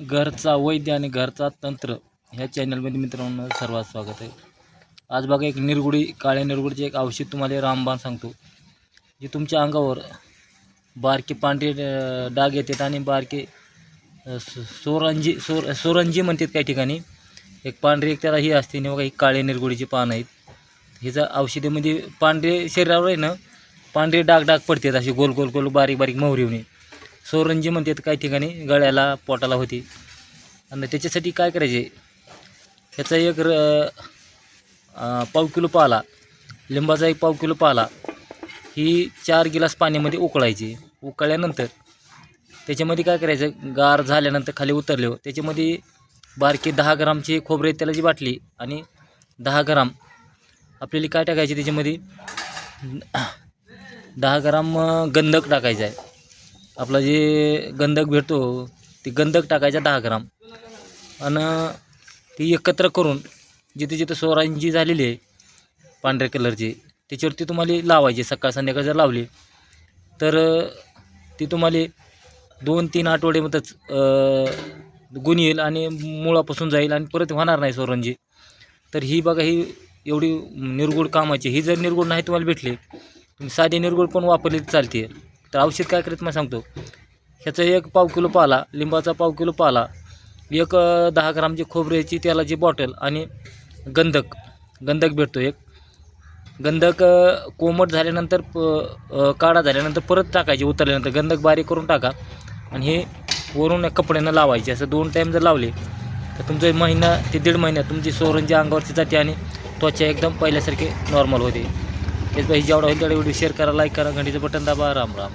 घरचा वैद्य आणि घरचा तंत्र ह्या चॅनलमध्ये मित्रांनो सर्वात स्वागत आहे. आज बघा एक निरगुडी काळ्या निरगुडीचे एक औषध तुम्हाला रामबाण सांगतो. जे तुमच्या अंगावर बारके पांढरे डाग येतात आणि बारके सोरंजी सोर सोरंजी म्हणतात काही ठिकाणी. एक पांढरी एक त्याला ही असते आणि बघा ही काळे निरगुडीचे पान आहेत. ह्याचं औषधीमध्ये पांढरे शरीरावर आहे ना पांढरे डाग डाग पडतात असे गोल गोल गोल बारीक बारीक मोहरी होणे सोरंजी म्हणतात काही ठिकाणी गळ्याला पोटाला होती. आणि त्याच्यासाठी काय करायचे? ह्याचा एक र पाव किलो पाला लिंबाचा एक पाव किलो पाला ही चार गिलास पाण्यामध्ये उकळायची. उकळल्यानंतर त्याच्यामध्ये काय करायचं? गार झाल्यानंतर खाली उतरले हो. त्याच्यामध्ये बारकी दहा ग्रामची खोबरे तेलाची बाटली आणि दहा ग्राम आपल्याला काय टाकायचे त्याच्यामध्ये? दहा ग्राम गंधक टाकायचं आहे. आपला जे गंधक भेटतो ते गंधक टाकायचा दहा ग्राम. आणि ती एकत्र करून जिथे जिथे सोरांची झालेली आहे पांढऱ्या कलरची त्याच्यावरती तुम्हाला लावायची सकाळ संध्याकाळ जर लावली तर ती तुम्हाला दोन तीन आठवड्यामध्येच गुण येईल आणि मुळापासून जाईल आणि परत होणार नाही सोरंजी तर ही बघा ही एवढी निर्गुण कामाची ही जर निर्गुण नाही तुम्हाला भेटली तुम्ही साधे निर्गुण पण वापरली तर चालते. तर औषध काय करत मग सांगतो. ह्याचं एक पाव किलो पाला लिंबाचा पाव किलो पाला एक दहा ग्रामची खोबऱ्याची तेलाची बॉटल आणि गंधक गंधक भेटतो एक. गंधक कोमट झाल्यानंतर प काढा झाल्यानंतर परत टाकायचे उतरल्यानंतर. गंधक बारीक करून टाका आणि हे वरून एक कपड्यानं लावायचे. असं दोन टाईम जर लावले तर तुमचं महिना ते दीड महिन्यात तुमची सोरंजी अंगावरची जाते आणि त्वचा एकदम पहिल्यासारखे नॉर्मल होते. त्याच जेवढा होईल तेवढा व्हिडिओ शेअर करा लाईक करा घंटीचं बटन दाबा राम राम।